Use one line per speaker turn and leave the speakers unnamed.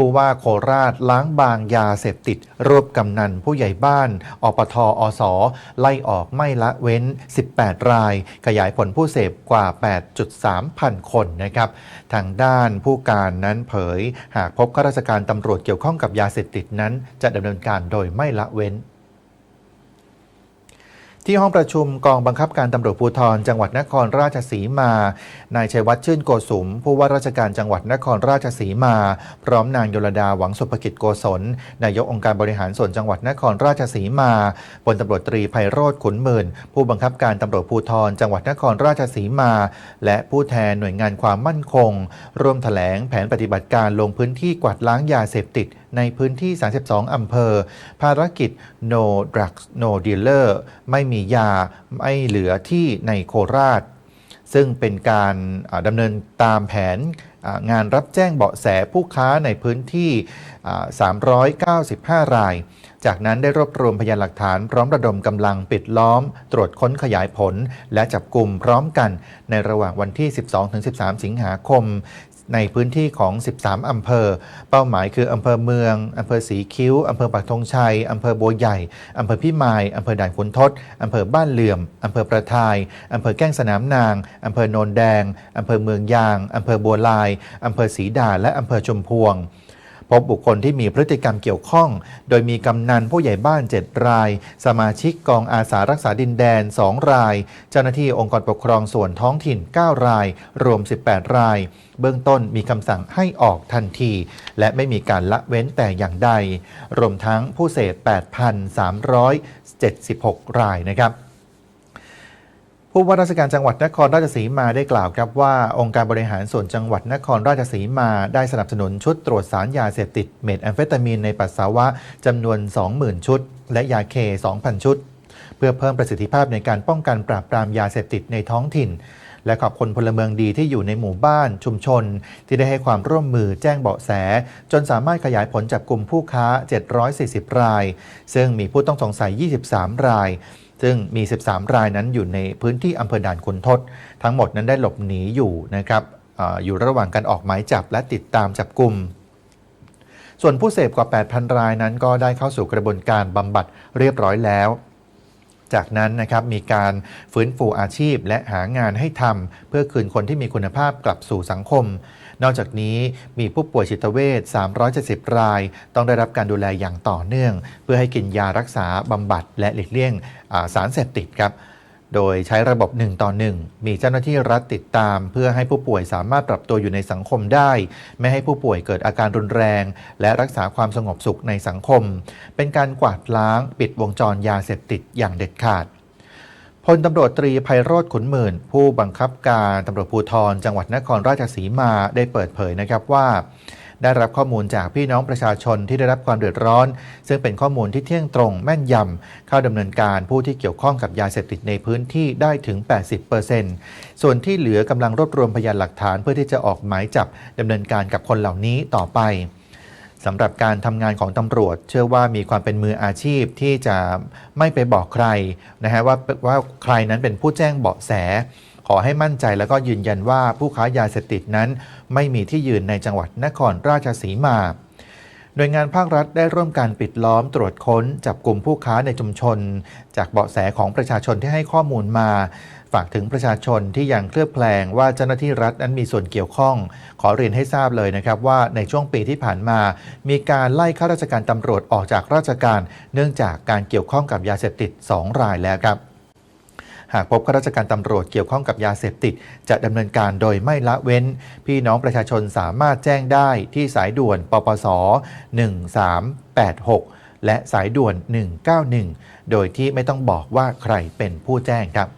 ผู้ว่าโคราชล้างบางยาเสพติด รวบกำนันผู้ใหญ่บ้าน อปทอสไล่ออกไม่ละเว้น 18 ราย ขยายผลผู้เสพกว่า 8.3 พันคนนะครับ ทางด้านผู้การนั้นเผย หากพบข้าราชการตำรวจเกี่ยวข้องกับยาเสพติดนั้น จะดำเนินการโดยไม่ละเว้น ที่ห้องประชุมกองบังคับการตำรวจภูธรจังหวัดนครราชสีมา นายชัยวัฒน์ชื่นโกสุม ผู้ว่าราชการจังหวัดนครราชสีมา พร้อมนางยลดาหวังสุภกิจโกศลนายกองค์การบริหารส่วนจังหวัดนครราชสีมาพลตำรวจตรีไพโรธขุนหมื่น ผู้บังคับการตำรวจภูธรจังหวัดนครราชสีมา และผู้แทนหน่วยงานความมั่นคง ร่วมแถลงแผนปฏิบัติการลงพื้นที่กวาดล้างยาเสพติดในพื้นที่ 32 อำเภอ ภารกิจ No Drugs No Dealer ไม่มียาไม่เหลือที่ในโคราช ซึ่งเป็นการดำเนินตามแผนงานรับแจ้งเบาะแสผู้ค้าในพื้นที่ 395 ราย จากนั้นได้รวบรวมพยานหลักฐานพร้อมระดมกำลังปิดล้อม ตรวจค้นขยายผล และจับกลุ่มพร้อมกันในระหว่างวันที่ 12-13 สิงหาคม ในพื้นที่ของ 13 อำเภอ เป้าหมายคืออำเภอเมือง อำเภอสีคิ้ว อำเภอปักธงชัย อำเภอบัวใหญ่ อำเภอพิมาย อำเภอด่านขุนทด อำเภอบ้านเหลื่อม อำเภอประทาย อำเภอแก้งสนามนาง อำเภอโนนแดง อำเภอเมืองยาง อำเภอบัวลาย อำเภอสีดา และอำเภอชมพวง พบบุคคลที่มีพฤติกรรมเกี่ยวข้อง โดยมีกำนันผู้ใหญ่บ้าน 7 ราย สมาชิกกองอาสารักษาดินแดน 2 ราย เจ้าหน้าที่องค์กรปกครองส่วนท้องถิ่น 9 ราย รวม 18 ราย เบื้องต้นมีคำสั่งให้ออกทันที และไม่มีการละเว้นแต่อย่างใด รวมทั้งผู้เสพ8,376 รายนะครับ ผู้ว่าราชการจังหวัดนครราชสีมาได้กล่าวครับว่า องค์การบริหารส่วนจังหวัดนครราชสีมา ได้สนับสนุนชุดตรวจสารยาเสพติดเมทแอมเฟตามีนในปัสสาวะจำนวน 20,000 ชุด และยาเค 2,000 ชุด เพื่อเพิ่มประสิทธิภาพในการป้องกันปราบปรามยาเสพติดในท้องถิ่น และขอบคุณพลเมืองดีที่อยู่ในหมู่บ้านชุมชน ที่ได้ให้ความร่วมมือแจ้งเบาะแส จนสามารถขยายผลจับกลุ่มผู้ค้า 740 ราย ซึ่งมีผู้ต้องสงสัย 23 ราย ซึ่งมี 13 รายนั้นอยู่ในพื้นที่อำเภอด่านขุนทด ทั้งหมดนั้นได้หลบหนีอยู่นะครับออยู่ระหว่างการออกหมายจับและติดตามจับกลุ่มส่วนผู้เสพกว่า 8,000 รายนั้นก็ได้เข้าสู่กระบวนการบำบัดเรียบร้อยแล้ว จากนั้นนะครับมีการฟื้นฟูอาชีพและหางานให้ทำเพื่อคืนคนที่มีคุณภาพกลับสู่สังคม นอกจากนี้มีผู้ป่วยจิตเวช 370 ราย ต้องได้รับการดูแลอย่างต่อเนื่อง เพื่อให้กินยารักษาบำบัดและหลีกเลี่ยงสารเสพติดครับ โดยใช้ระบบ 1 ต่อ 1 มีเจ้าหน้าที่รัฐติดตาม เพื่อให้ผู้ป่วยสามารถปรับตัวอยู่ในสังคมได้ ไม่ให้ผู้ป่วยเกิดอาการรุนแรง และรักษาความสงบสุขในสังคม เป็นการกวาดล้างปิดวงจรยาเสพติดอย่างเด็ดขาดพลตำรวจตรีไพโรธขุนหมื่น ผู้บังคับการตำรวจภูธรจังหวัดนครราชสีมาได้เปิดเผยนะครับว่า ได้รับข้อมูลจากพี่น้องประชาชนที่ได้รับความเดือดร้อน ซึ่งเป็นข้อมูลที่เที่ยงตรงแม่นยำเข้าดำเนินการผู้ที่เกี่ยวข้องกับยาเสพติดในพื้นที่ได้ถึง 80%ส่วนที่เหลือกำลังรวบรวมพยานหลักฐานเพื่อที่จะออกหมายจับดำเนินการกับคนเหล่านี้ต่อไปสำหรับการทำงานของตำรวจ เชื่อว่ามีความเป็นมืออาชีพที่จะไม่ไปบอกใครนะฮะว่าว่าใครนั้นเป็นผู้แจ้งเบาะแส ขอให้มั่นใจแล้วก็ยืนยันว่าผู้ค้ายาเสพติดนั้น ไม่มีที่ยืนในจังหวัดนครราชสีมาหน่วยงานภาครัฐได้ร่วมการปิดล้อมตรวจค้นจับกลุ่มผู้ค้าในชุมชน จากเบาะแสของประชาชนที่ให้ข้อมูลมา ฝากถึงประชาชนที่ยังเคลือบแคลงว่าเจ้าหน้าที่รัฐนั้นมีส่วนเกี่ยวข้อง ขอเรียนให้ทราบเลยนะครับว่าในช่วงปีที่ผ่านมา มีการไล่ข้าราชการตำรวจออกจากราชการ เนื่องจากการเกี่ยวข้องกับยาเสพติด 2 รายแล้วครับ หากพบข้าราชการตำรวจเกี่ยวข้องกับยาเสพติด จะดำเนินการโดยไม่ละเว้น พี่น้องประชาชนสามารถแจ้งได้ที่สายด่วน ปปส 1386 และสายด่วน 191 โดยที่ไม่ต้องบอกว่าใครเป็นผู้แจ้งครับ